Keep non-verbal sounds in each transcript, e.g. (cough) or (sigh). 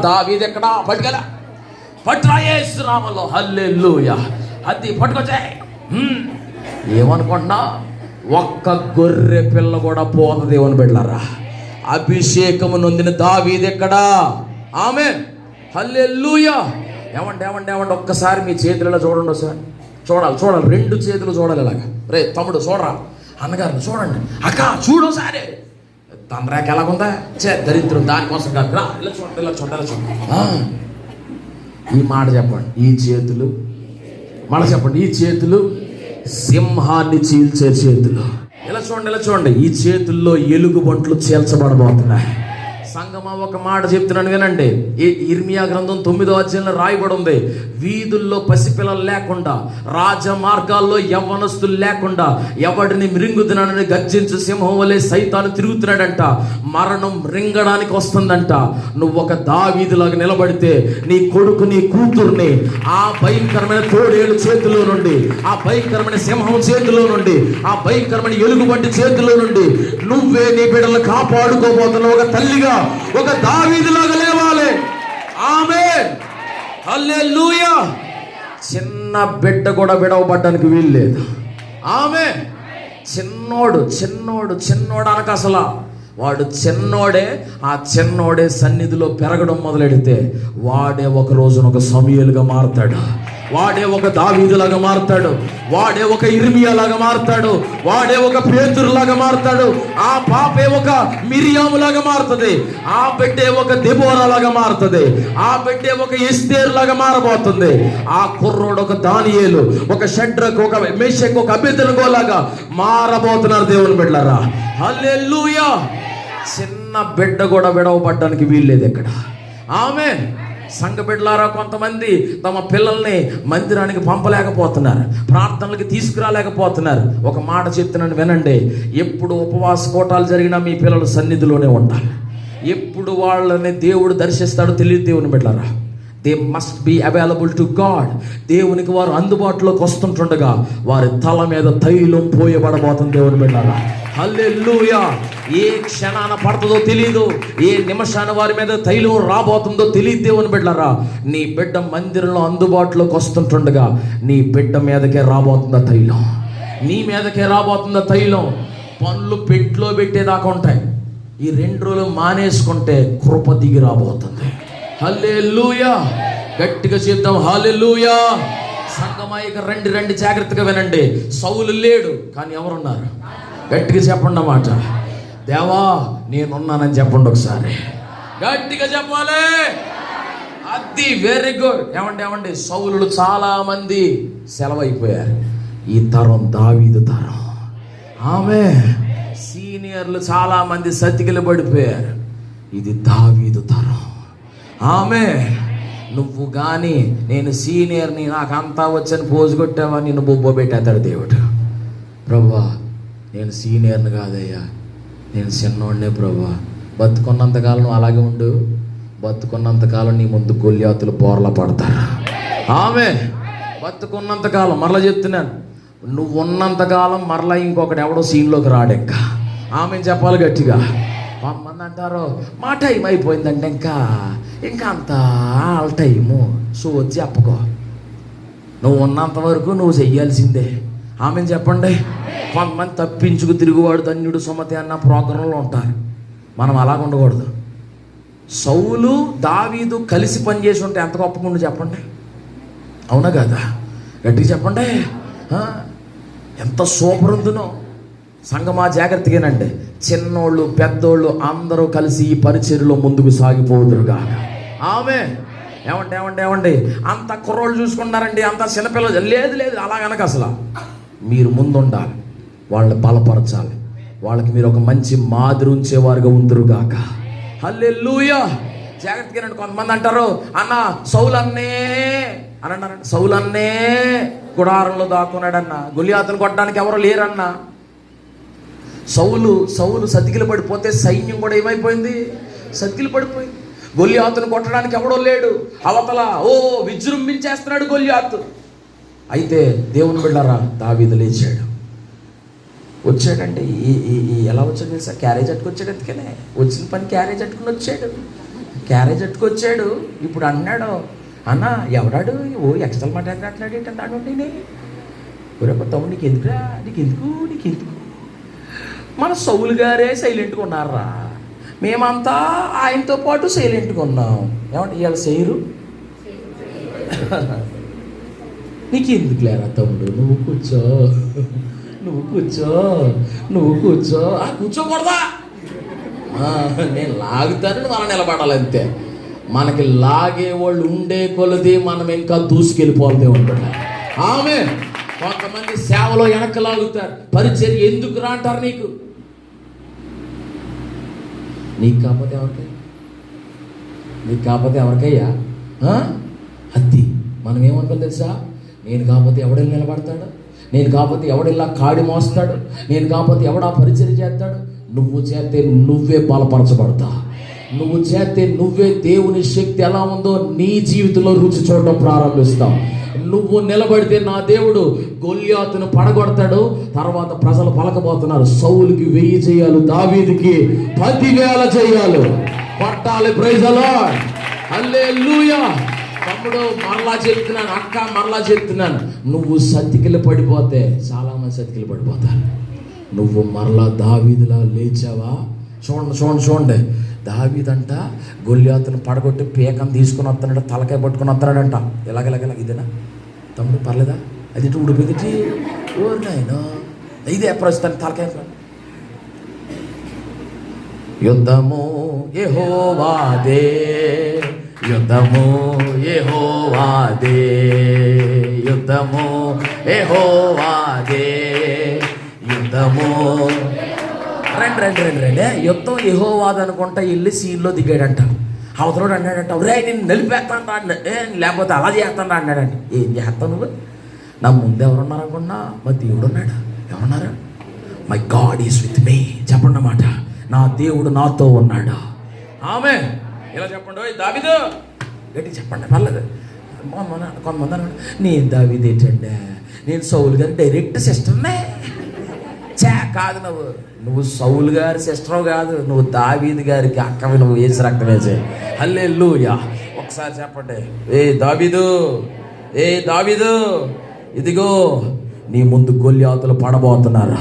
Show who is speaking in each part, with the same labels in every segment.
Speaker 1: దావీది ఎక్కడా? పట్టుకెలా పట్టురాయేశ్రామలో హల్లెలూయ. అది పట్టుకొచ్చాయి ఏమనుకుంటున్నా? ఒక్క గొర్రె పిల్ల కూడా పోతుంది దేవుని బిడ్డలారా? అభిషేకము నొందిన దావీది ఎక్కడా? ఆమె హల్లెలూయ. ఏమండి ఏమండి ఏమండి? ఒక్కసారి మీ చేతులలో చూడండి ఒకసారి? చూడాలి చూడాలి. రెండు చేతులు చూడాలి ఇలాగ. రే తమ్ముడు చూడరా? అన్నగారు చూడండి. అక్క చూడు ఒకసారి. తండ్రాకి ఎలాగుందా? చే దరిద్రం. దానికోసం కాదు. రా ఇలా చూడండి ఇలా చూడండి ఇలా చూడండి ఈ మాట చెప్పండి. ఈ చేతులు మళ్ళీ చెప్పండి. ఈ చేతులు సింహాన్ని చీల్చే చేతులు. ఇలా చూడండి ఇలా చూడండి. ఈ చేతుల్లో ఎలుగు బంట్లు చీల్చబడబోతున్నాయి. సంగమా ఒక మాట చెప్తున్నాను వినండి. ఈ ఇర్మియా గ్రంథం తొమ్మిదో అధ్యాయంలో రాయబడి ఉంది. వీధుల్లో పసిపిల్లలు లేకుండా రాజ మార్గాల్లో యవ్వనస్తులు లేకుండా ఎవడిని మృంగుతున్నాడని గర్జించు సింహం వలె సైతాను తిరుగుతున్నాడంట మరణం రింగడానికి వస్తుందంట. నువ్వు ఒక దావీదులాగా నిలబడితే నీ కొడుకు నీ కూతుర్ని ఆ భయంకరమైన తోడేలు చేతిలో నుండి ఆ భయంకరమైన సింహం చేతిలో నుండి ఆ భయంకరమైన ఎలుగుబంటి చేతిలో నుండి నువ్వే నీ బిడ్డలు కాపాడుకోబోతున్నావు. ఒక తల్లిగా ఒక దావీదులాగా లేవాలి. ఆమె హల్లెలూయా. చిన్న బిడ్డ కూడా విడవబడ్డానికి వీల్లేదు ఆమె చిన్నోడు చిన్నోడు చిన్నోడు అనక అసలు. వాడు చిన్నోడే ఆ చిన్నోడే సన్నిధిలో పెరగడం మొదలెడితే వాడే ఒక రోజున ఒక సమయలుగా మారతాడు. వాడే ఒక దావీదులాగా మారుతాడు. వాడే ఒక ఇర్మియాలాగా మారుతాడు. వాడే ఒక పేతురులాగా మారుతాడు. ఆ పాపే ఒక మిరియాములాగా మారుతుంది. ఆ బిడ్డే ఒక దెబోరాలాగా మారుతుంది. ఆ బిడ్డే ఒక ఎస్తేరు లాగా మారబోతుంది. ఆ కుర్రోడు ఒక దానియేలు ఒక షడ్రకు ఒక మేషకు ఒక అభ్యర్థనగోలాగా మారబోతున్నారు దేవుని బిడ్డలారా. హల్లెలూయా! చిన్న బిడ్డ కూడా విడవబడ్డానికి వీల్లేదు ఎక్కడ. ఆమె సంఘ బిడ్డలారా కొంతమంది తమ పిల్లల్ని మందిరానికి పంపలేకపోతున్నారు ప్రార్థనలకి తీసుకురాలేకపోతున్నారు. ఒక మాట చెప్తున్నాను వినండి ఎప్పుడు ఉపవాస కోటాలు జరిగినా మీ పిల్లలు సన్నిధిలోనే ఉండాలి. ఎప్పుడు వాళ్ళని దేవుడు దర్శిస్తాడో తెలియదు దేవుని బిడ్డలారా. They must be available to God దేవునికి వారు అందుబాటులోకి వస్తుంటుండగా వారి తల మీద తైలం పోయబడబోతుంది దేవుని బిడ్డారా హల్లెలూయా. ఏ క్షణాన పడుతుందో తెలియదు ఏ నిమిషాన వారి మీద తైలం రాబోతుందో తెలియదు దేవుని బిడ్డారా నీ బిడ్డ మందిరంలో అందుబాటులోకి వస్తుంటుండగా నీ బిడ్డ మీదకే రాబోతుందా తైలం. నీ మీదకే రాబోతుందా తైలం. పనులు పెట్లో పెట్టేదాకా ఉంటాయి. ఈ రెండు రోజులు మానేసుకుంటే కృప దిగి రాబోతుంది. హల్లెలూయా. గట్టిగా చేద్దాం హల్లెలూయా. సంగమాయిక రండి రండి జాగ్రత్తగా వినండి. సౌలు లేడు కానీ ఎవరున్నారు? గట్టిగా చెప్పండి అన్నమాట. దేవా నేనున్నానని చెప్పండి ఒకసారి. గట్టిగా చెప్పాలి. అది వెరీ గుడ్ ఏమండి ఏమండి? సౌలులు చాలా మంది సెలవైపోయారు. ఈ తరం దావీదు తరం. ఆమె సీనియర్లు చాలా మంది సతికిలు పడిపోయారు. ఇది దావీదు తరం. ఆమె నువ్వు కానీ నేను సీనియర్ని నాకు అంతా వచ్చని పోజు కొట్టావా? నిన్ను బొబ్బ పెట్టేస్తాడు దేవుడు. ప్రభా నేను సీనియర్ని కాదయ్యా. నేను చిన్నోడినే ప్రభా. బతుకున్నంతకాలం నువ్వు అలాగే ఉండు. బతుకున్నంతకాలం నీ ముందు గొల్యాతులు బోర్ల పడతారు. ఆమె బతుకున్నంతకాలం మరలా చెప్తున్నాను. నువ్వు ఉన్నంతకాలం మరలా ఇంకొకటి ఎవడో సీన్లోకి రాడెక్క. ఆమె చెప్పాలి గట్టిగా. మంది అంటారు మా టైం అయిపోయిందంటే ఇంకా ఇంకా అంత ఆల్ టైము. సో వచ్చి చెప్పకో. నువ్వు ఉన్నంత వరకు నువ్వు చెయ్యాల్సిందే. ఆమె చెప్పండి. కొంతమంది తప్పించుకు తిరుగువాడు ధన్యుడు సుమతి అన్న ప్రోగ్రాంలో ఉంటారు. మనం అలాగ ఉండకూడదు. సౌలు దావీదు కలిసి పనిచేసి ఉంటే ఎంత గొప్పకుండా చెప్పండి. అవునా కదా? గట్టిగా చెప్పండి. ఎంత సూపర్ ఉందునో. సంగమా జాగ్రత్తగానండి. చిన్నోళ్ళు పెద్దోళ్ళు అందరూ కలిసి ఈ పరిచర్లో ముందుకు సాగిపోదురుగా. ఆమె. ఏమంటే ఏమంటే ఏమండి? అంత కుర్రోళ్ళు చూసుకున్నారండి అంత చిన్నపిల్లలు లేదు లేదు అలాగనక అసలు. మీరు ముందుండాలి. వాళ్ళని బలపరచాలి. వాళ్ళకి మీరు ఒక మంచి మాదిరి ఉంచేవారుగా ఉందరుగాక హల్లెలూయా! జాగ్రత్తగా రండి. కొంతమంది అంటారు అన్న సౌలన్నే. అని అన్నారండి సౌలన్నే గుడారంలో దాక్కున్నాడన్న. గులియాతను కొట్టడానికి ఎవరు లేరన్నా. సౌలు సౌలు సతికిలు పడిపోతే సైన్యం కూడా ఏమైపోయింది? సతికిలు పడిపోయింది. గొల్లియాతును కొట్టడానికి ఎవడో లేడు. అవతల ఓ విజృంభించేస్తున్నాడు గొల్లియాతు అయితే దేవుని బిళ్ళారా దావీదు లేచాడు. వచ్చాడండి ఈ ఈ ఈ ఎలా వచ్చాడు తెలుసా? క్యారేజ్ అట్టుకొచ్చాడు ఎందుకనే వచ్చిన పని క్యారేజ్ అట్టుకుని వచ్చాడు. క్యారేజ్ ఎట్టుకొచ్చాడు ఇప్పుడు అన్నాడు అన్న ఎవడాడు? ఓ ఎక్స్ట్రా మాట్లాడుతున్నాడు ఏంటి? అన్నాడు నేను ఒరే తమ్ముడు నీకు ఎందుకురా నీకు ఎందుకు నీకు ఎందుకు మన సౌలు గారే సైలెంట్గా ఉన్నారా? మేమంతా ఆయనతో పాటు సైలెంట్గా ఉన్నాం. ఏమంటే ఇవాళ చేయరు (laughs) నీకు ఎందుకు లేరా తమ్ముడు? నువ్వు కూర్చో. నువ్వు కూర్చో. నువ్వు కూర్చో. ఆ కూర్చోకూడదా? నేను లాగుతానని మనం నిలబడాలి అంతే. మనకి లాగే వాళ్ళు ఉండే కొలది మనం ఇంకా దూసుకెళ్ళిపోతే ఉంటుంది ఆమె కొంతమంది సేవలో వెనక్కి లాగుతారు. పరిచయం ఎందుకు రా అంటారు నీకు? నీకు కాకపోతే ఎవరికై నీకు కాకపోతే ఎవరికయ్యా? అద్ది అత్తి మనం ఏమనుకోవాలి తెలుసా? నేను కాకపోతే ఎవడెళ్ళి నిలబడతాడు? నేను కాకపోతే ఎవడెల్లా కాడి మోస్తాడు? నేను కాకపోతే ఎవడా పరిచయం చేస్తాడు? నువ్వు చేస్తే నువ్వే బలపరచబడతా. నువ్వు చేస్తే నువ్వే దేవుని శక్తి ఎలా ఉందో నీ జీవితంలో రుచి చూడడం ప్రారంభిస్తావు నువ్వు నిలబడితే నా దేవుడు గొల్యాతును పడగొడతాడు. తర్వాత ప్రజలు పలకబోతున్నారు. సౌలుకి వెయ్యి చేయాలి దావీదికి పదివేల చేయాలి. పట్టాలి ప్రైజలో లూయా తమ్ముడు మరలా చెప్తున్నాను అక్క మరలా చెప్తున్నాను. నువ్వు సతికిలు పడిపోతే చాలామంది సతికిలు పడిపోతారు. నువ్వు మరలా దావీదిలా లేచావా? చూడండి చూడండి చూడండి. దావీదంట గొల్లియాతను పడగొట్టి పీకం తీసుకుని వస్తున్నాడు తలకాయ పట్టుకుని వస్తున్నాడంట. ఇలాగ ఇలాగ ఇలాగ ఇదేనా? తమ్ముడు పర్లేదా? అది ఇటు ఉడిపోయింది ఓ ఇదే ప్రస్తుతానికి తలకాయ యుద్ధము యెహోవాదే. యుద్ధము యెహోవాదే. యుద్ధము యెహోవాదే. యుద్ధము. రండి రండి రండి రండి. యుద్ధం యెహోవాది అనుకుంటా వెళ్ళి సీన్లో దిగాడంట. అవతలోడు అన్నాడంట ఒరే నేను నలిపేస్తాను రా లేకపోతే అలా చేస్తాను రా అన్నాడంట ఏం చేస్తావు నువ్వు? నా ముందు ఎవరున్నారు అనుకున్నా మా దేవుడు ఉన్నాడు. ఎవరున్నారు? My God is with me చెప్పండి అన్నమాట నా దేవుడు నాతో ఉన్నాడు. ఆమె ఇలా చెప్పండి? ఓయ్ దావిదు! గట్టి చెప్పండి పర్లేదు మొన్న కొంతమంది అనమాట నేను దావిది ఏంటండి నేను సౌలు గారి డైరెక్ట్ సిస్టర్నే. చే కాదు నువ్వు. నువ్వు సౌలు గారి సిస్టర్ కాదు నువ్వు దావీది గారికి అక్కవి నువ్వు వేసి రక్తం వేసే. హల్లే ఒకసారి చెప్పండి. ఏ దావీదు ఏ దావీదు ఇదిగో నీ ముందు గొల్లి పడబోతున్నారు?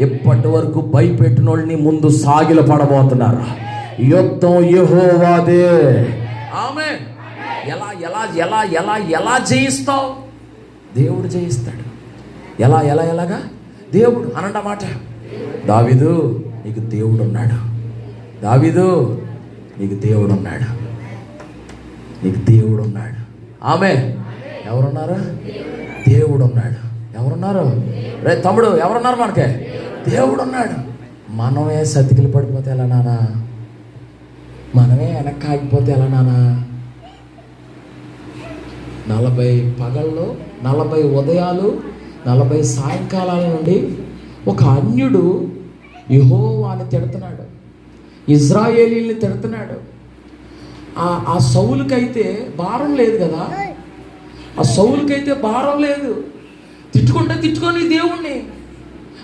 Speaker 1: ఇప్పటి వరకు భయపెట్టిన వాళ్ళు నీ ముందు సాగిల పడబోతున్నారు? యుద్ధం యహోవాదే. ఆమె ఎలా ఎలా ఎలా ఎలా ఎలా జయిస్తావు? దేవుడు జయిస్తాడు. ఎలా ఎలా ఎలాగా? దేవుడు అనంట మాట. దావిదు నీకు దేవుడు ఉన్నాడు దావిదు నీకు దేవుడు ఉన్నాడు నీకు దేవుడు ఉన్నాడు ఆమె ఎవరున్నారు? దేవుడు ఉన్నాడు ఎవరున్నారు? రే తమ్ముడు ఎవరున్నారు మనకే? దేవుడు ఉన్నాడు మనమే సతికిలు పడిపోతే ఎలా నానా? మనమే వెనక్కి ఆగిపోతే ఎలా నానా? నలభై పగళ్ళు నలభై ఉదయాలు నలభై సాయంకాలాల నుండి ఒక అన్యుడు యెహోవాని తిడుతున్నాడు. ఇజ్రాయేలీల్ని తిడుతున్నాడు. ఆ ఆ సౌలుకైతే భారం లేదు కదా? ఆ సౌలుకైతే భారం లేదు. తిట్టుకుంటే తిట్టుకొని దేవుణ్ణి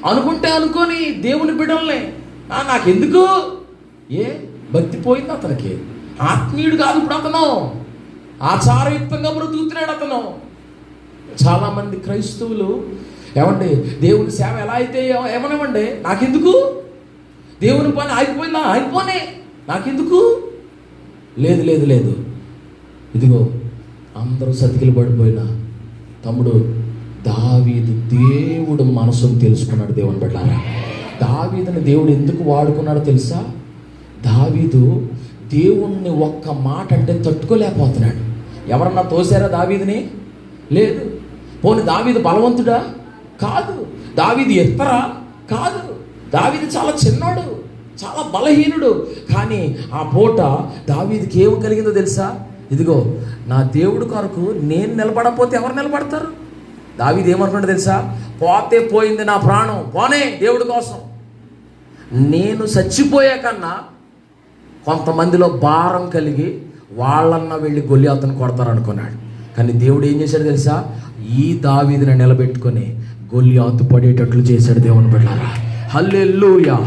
Speaker 1: అనుకుంటే అనుకొని దేవుని బిడల్ని "ఆ, నాకెందుకు? ఏ? భక్తి పోయింది అతనికి. ఆత్మీయుడు కాదు ఇప్పుడు అతను. ఆచారయుక్తంగా బ్రతుకుతున్నాడు అతను. చాలామంది క్రైస్తవులు ఏమండి దేవుని సేవ ఎలా అయితే ఏమనివ్వండి నాకెందుకు? దేవుని పని ఆగిపోయిందా? ఆగిపోనే. నాకెందుకు? లేదు లేదు లేదు. ఇదిగో అందరూ సతికిలు పడిపోయినా తమ్ముడు దావీదు దేవుడు మనసును తెలుసుకున్నాడు దేవుని బిడ్డారా. దావీదుని దేవుడు ఎందుకు వాడుకున్నాడో తెలుసా? దావీదు దేవుణ్ణి ఒక్క మాట అంటే తట్టుకోలేకపోతున్నాడు. ఎవరన్నా తోసారా దావీదిని? లేదు. పోని దావీదు బలవంతుడా? కాదు. దావీది ఎత్తరా? కాదు. దావీది చాలా చిన్నాడు చాలా బలహీనుడు. కానీ ఆ పూట దావీదికి ఏం కలిగిందో తెలుసా? ఇదిగో నా దేవుడు కొరకు నేను నిలబడకపోతే ఎవరు నిలబడతారు? దావీది ఏమనుకుంటే తెలుసా? పోతే పోయింది నా ప్రాణం. పోనే దేవుడి కోసం. నేను చచ్చిపోయే కన్నా కొంతమందిలో భారం కలిగి వాళ్ళన్న వెళ్ళి గొల్లి అతను కొడతారనుకున్నాడు. కానీ దేవుడు ఏం చేశాడు తెలుసా? ఈ దావీదిని నిలబెట్టుకొని గొల్లి పడేటట్లు చేశాడు దేవుని బిడ్డారా. హల్లెల్లుయా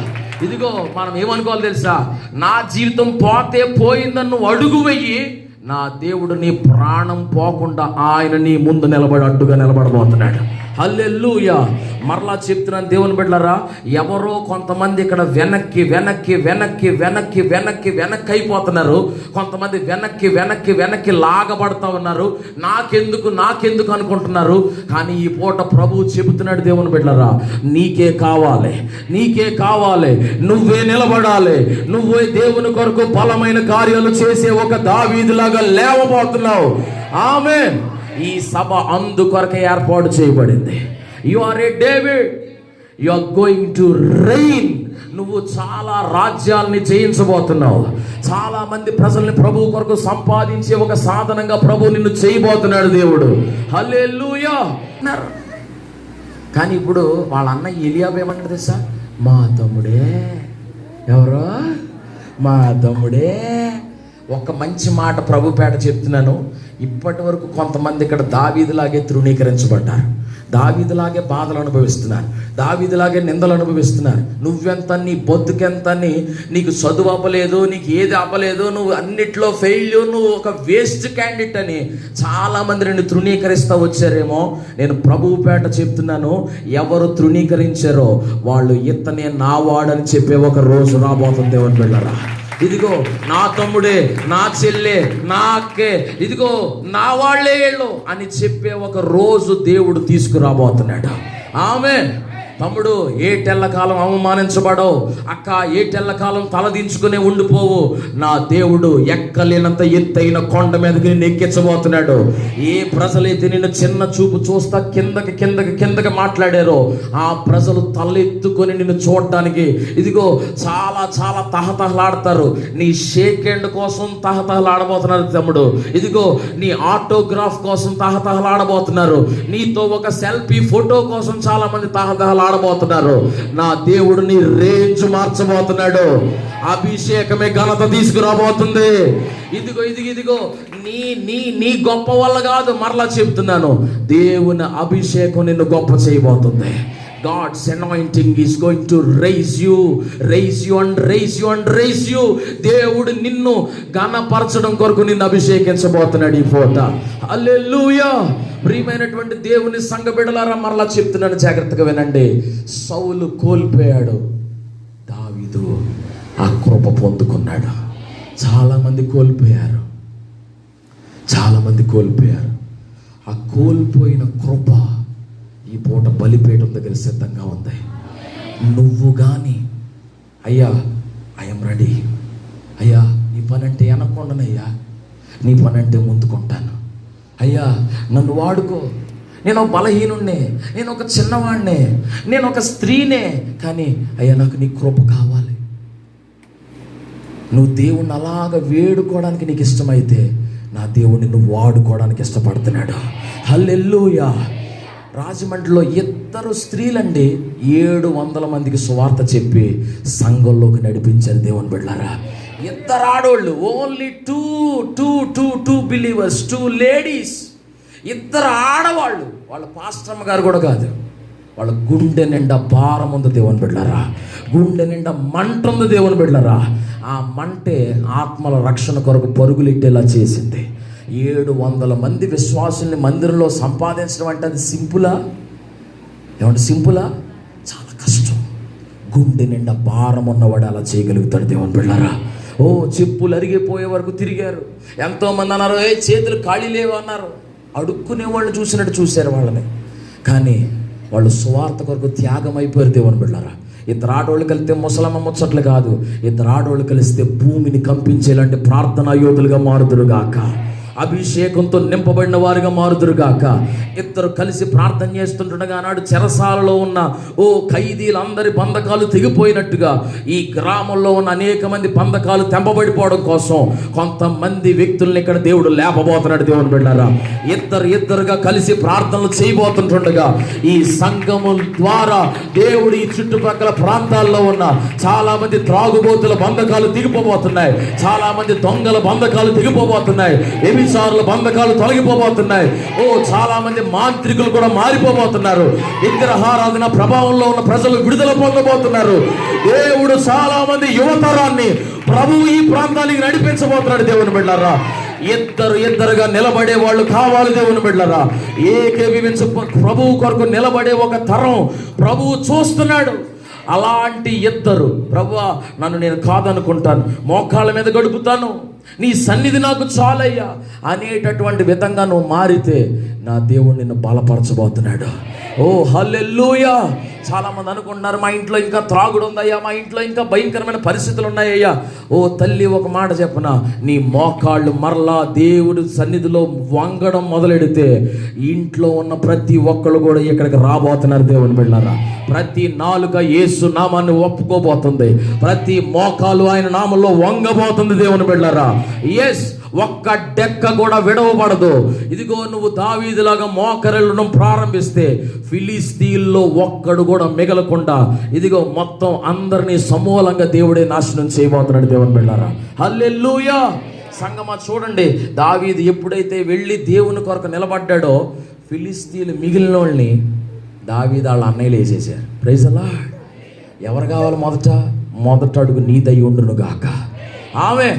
Speaker 1: ఇదిగో మనం ఏమనుకోవాలి తెలుసా? నా జీవితం పోతే పోయిందని నువ్వు అడుగు వెయ్యి. నా దేవుడు నీ ప్రాణం పోకుండా ఆయన నీ ముందు నిలబడి అడ్డుగా నిలబడబోతున్నాడు. హల్లెల్లుయా మరలా చెప్తున్నాను దేవుని బిడ్డలరా ఎవరో కొంతమంది ఇక్కడ వెనక్కి వెనక్కి వెనక్కి వెనక్కి వెనక్కి వెనక్కి అయిపోతున్నారు. కొంతమంది వెనక్కి వెనక్కి వెనక్కి లాగబడతా ఉన్నారు. నాకెందుకు నాకెందుకు అనుకుంటున్నారు? కానీ ఈ పూట ప్రభువు చెబుతున్నాడు దేవుని బిడ్డలరా నీకే కావాలి నీకే కావాలి నువ్వే నిలబడాలి నువ్వే దేవుని కొరకు బలమైన కార్యాలు చేసే ఒక దావీదిలాగా లేవబోతున్నావు. ఆమె ఈ సభ అందుకొరకే ఏర్పాటు చేయబడింది. You are a David you are going to reign నువ్వు చాలా రాజ్యాల్ని జయించబోతున్నావు. చాలా మంది ప్రజల్ని ప్రభు కొరకు సంపాదించే ఒక సాధనంగా ప్రభు నిన్ను చేయబోతున్నాడు దేవుడు. హలే కానీ ఇప్పుడు వాళ్ళ అన్న ఎలియాబు ఏమంటారు తెలుసా? మా తమ్ముడే. ఎవరు? మా తమ్ముడే. ఒక మంచి మాట ప్రభుపేట చెప్తున్నాను. ఇప్పటి వరకు కొంతమంది ఇక్కడ దావీదిలాగే తృణీకరించబడ్డారు. దావీదిలాగే బాధలు అనుభవిస్తున్నారు. దావీదిలాగే నిందలు అనుభవిస్తున్నారు. నువ్వెంత నీ బొద్దుకెంత నీకు చదువు అవ్వలేదు నీకు ఏది అవ్వలేదు నువ్వు అన్నిట్లో ఫెయిల్యూర్ నువ్వు ఒక వేస్ట్ క్యాండిడేట్ అని చాలా మంది నిన్ను తృణీకరిస్తూ వచ్చారేమో. నేను ప్రభుపేట చెప్తున్నాను ఎవరు తృణీకరించారో వాళ్ళు ఇతనే నా వాడని చెప్పే ఒక రోజు రాబోతుంది దేవుని బిళ్ళరా ఇదిగో నా తమ్ముడే నా చెల్లె నా అక్కే ఇదిగో నా వాళ్ళే వీళ్ళు అని చెప్పే ఒక రోజు దేవుడు తీసుకురాబోతున్నాడు. ఆమె తమ్ముడు ఏ కాలం అవమానించబడవు. అక్క ఏ కాలం తలదించుకునే ఉండిపోవు. నా దేవుడు ఎక్కలేనంత ఎత్తైన కొండ మీదకి నిన్ను ఎక్కించబోతున్నాడు. ఏ ప్రజలైతే నిన్ను చిన్న చూపు చూస్తా కిందకి కిందకి కిందకి మాట్లాడారో ఆ ప్రజలు తలెత్తుకొని నిన్ను చూడడానికి. ఇదిగో చాలా చాలా తహతహలాడతారు. నీ షేక్ హ్యాండ్ కోసం తహతహలాడబోతున్నారు తమ్ముడు. ఇదిగో నీ ఆటోగ్రాఫ్ కోసం తహతహలాడబోతున్నారు. నీతో ఒక సెల్ఫీ ఫోటో కోసం చాలా మంది ఆడబోతున్నారు నా దేవుడు నీ రేంజ్ మార్చబోతున్నాడు. అభిషేకమే ఘనత తీసుకురాబోతుంది. ఇదిగో ఇదిగో ఇదిగో నీ నీ నీ గొప్ప వల్ల కాదు మరలా చెప్తున్నాను. దేవుని అభిషేకం నిన్ను గొప్ప చేయబోతుంది. God's anointing is going to raise you raise you and raise you and raise you దేవుడు నిన్ను ఘనపరచడం కొరకు నిన్ను అభిషేకించబోతున్నాడు ఈ పోత అల్లెలుయా ప్రియమైనటువంటి దేవుని సంఘ బిడలారా మరలా చెప్తున్నాను జాగ్రత్తగా వినండి. సౌలు కోల్పోయాడు. దావిదు ఆ కృప పొందుకున్నాడు. చాలామంది కోల్పోయారు. చాలామంది కోల్పోయారు. ఆ కోల్పోయిన కృప ఈ పూట బలిపీఠం దగ్గర సిద్ధంగా ఉంది. నువ్వు కానీ అయ్యా ఐఎమ్ రెడీ. అయ్యా నీ పని అంటే వెనకుండానయ్యా నీ పని అంటే ముందుకుంటాను. అయ్యా నన్ను వాడుకో. నేను ఒక బలహీనుణ్ణే నేను ఒక చిన్నవాణ్ణే నేను ఒక స్త్రీనే. కానీ అయ్యా నాకు నీ కృప కావాలి. నువ్వు దేవుణ్ణి అలాగ వేడుకోవడానికి నీకు ఇష్టమైతే నా దేవుణ్ణి నువ్వు వాడుకోవడానికి ఇష్టపడుతున్నాడు. హల్లెల్లుయా రాజమండ్రిలో ఇద్దరు స్త్రీలండి. ఏడు వందల మందికి సువార్త చెప్పి సంఘంలోకి నడిపించారు దేవుని బిడ్డారా ఇద్దరు ఆడోళ్ళు only two two two two believers two ladies ఇద్దరు ఆడవాళ్ళు వాళ్ళ పాస్టమ్మ గారు కూడా కాదు. వాళ్ళ గుండె నిండా భారం ఉంది దేవుని బిడ్డారా గుండె నిండా మంట ఉంది దేవుని బిడ్డారా ఆ మంటే ఆత్మల రక్షణ కొరకు పరుగులెట్టేలా చేసింది. ఏడు వందల మంది విశ్వాసుల్ని మందిరంలో సంపాదించడం అంటే అది సింపులా? ఏమంటే సింపులా? చాలా కష్టం. గుండె నిండా భారం ఉన్నవాడు అలా చేయగలుగుతాడు దేవుని బిళ్ళారా? ఓ చెప్పులు అరిగిపోయే వరకు తిరిగారు. ఎంతోమంది అన్నారు ఏ చేతులు ఖాళీ లేవు అన్నారు. అడుక్కునే వాళ్ళు చూసినట్టు చూశారు వాళ్ళని. కానీ వాళ్ళు సువార్త కొరకు త్యాగం అయిపోయారు దేవుని బిళ్ళారా? ఇద్దరు ఆడోళ్ళు కలిస్తే ముసలమ్మ ముచ్చట్లు కాదు. ఇద్దరు ఆడోళ్ళు కలిస్తే భూమిని కంపించేలాంటి ప్రార్థనా యోధులుగా మారుదురు గాక అభిషేకంతో నింపబడిన వారుగా మారుదురుగాక. ఇద్దరు కలిసి ప్రార్థన చేస్తుండగా నాడు చెరసాలలో ఉన్న ఓ ఖైదీలందరి బంధకాలు తెగిపోయినట్టుగా ఈ గ్రామంలో ఉన్న అనేక మంది బంధకాలు తెంపబడిపోవడం కోసం కొంతమంది వ్యక్తుల్ని ఇక్కడ దేవుడు లేపబోతున్నాడు దేవుని బిడ్డారా. ఇద్దరు ఇద్దరుగా కలిసి ప్రార్థనలు చేయబోతుంటుండగా ఈ సంఘము ద్వారా దేవుడు ఈ చుట్టుపక్కల ప్రాంతాల్లో ఉన్న చాలా మంది త్రాగుబోతుల బంధకాలు దిగిపోబోతున్నాయి చాలా మంది దొంగల బంధకాలు దిగిపోబోతున్నాయి సార్లు బంధకాలు తొలగిపోబోతున్నాయి. ఓ చాలా మంది మాంత్రికులు కూడా మారిపోబోతున్నారు. విగ్రహారాధన ప్రభావంలో ఉన్న ప్రజలు విడుదల పొందబోతున్నారు. దేవుడు చాలా మంది యువతరాన్ని ప్రభువు ఈ ప్రాంతానికి నడిపించబోతున్నాడు దేవుని బిడ్డారా ఇద్దరు ఇద్దరుగా నిలబడే వాళ్ళు కావాలి దేవుని బిడ్డరా ఏకేవించ ప్రభువు కొరకు నిలబడే ఒక తరం ప్రభువు చూస్తున్నాడు. అలాంటి ఇద్దరు ప్రభు నన్ను నేను కాదనుకుంటాను. మోకాళ్ళ మీద గడుపుతాను. నీ సన్నిధి నాకు చాలయ్యా అనేటటువంటి విధంగా నువ్వు మారితే నా దేవుడు నిన్ను బలపరచబోతున్నాడు. ఓ హల్లెల్లుయా చాలా మంది అనుకుంటున్నారు మా ఇంట్లో ఇంకా త్రాగుడు ఉందయ్యా మా ఇంట్లో ఇంకా భయంకరమైన పరిస్థితులు ఉన్నాయ్యా ఓ తల్లి ఒక మాట చెప్పనా నీ మోకాళ్ళు మరలా దేవుడి సన్నిధిలో వంగడం మొదలెడితే ఇంట్లో ఉన్న ప్రతి ఒక్కళ్ళు కూడా ఇక్కడికి రాబోతున్నారు దేవుని బిళ్ళారా. ప్రతి నాలుక యేసు నామాన్ని ఒప్పుకోబోతుంది. ప్రతి మోకాలు ఆయన నామంలో వంగబోతుంది దేవుని బిళ్ళారా. ఎస్ ఒక్క డెక్క కూడా విడవబడదు. ఇదిగో నువ్వు దావీదులాగా మోకరెళ్ళడం ప్రారంభిస్తే ఫిలిస్తీన్లో ఒక్కడు కూడా మిగలకుండా ఇదిగో మొత్తం అందరినీ సమూలంగా దేవుడే నాశనం చేయబోతున్నాడు దేవుని వెళ్ళారా హల్లెల్లుయా సంగమా చూడండి. దావీదు ఎప్పుడైతే వెళ్ళి దేవుని కొరకు నిలబడ్డాడో ఫిలిస్తీన్లు మిగిలిన వాళ్ళని దావీదు వాళ్ళ అన్నయ్యలు వేసేసారు ప్రైజలా ఎవరు కావాలి మొదట? మొదట అడుగు నీదై గాక. ఆమె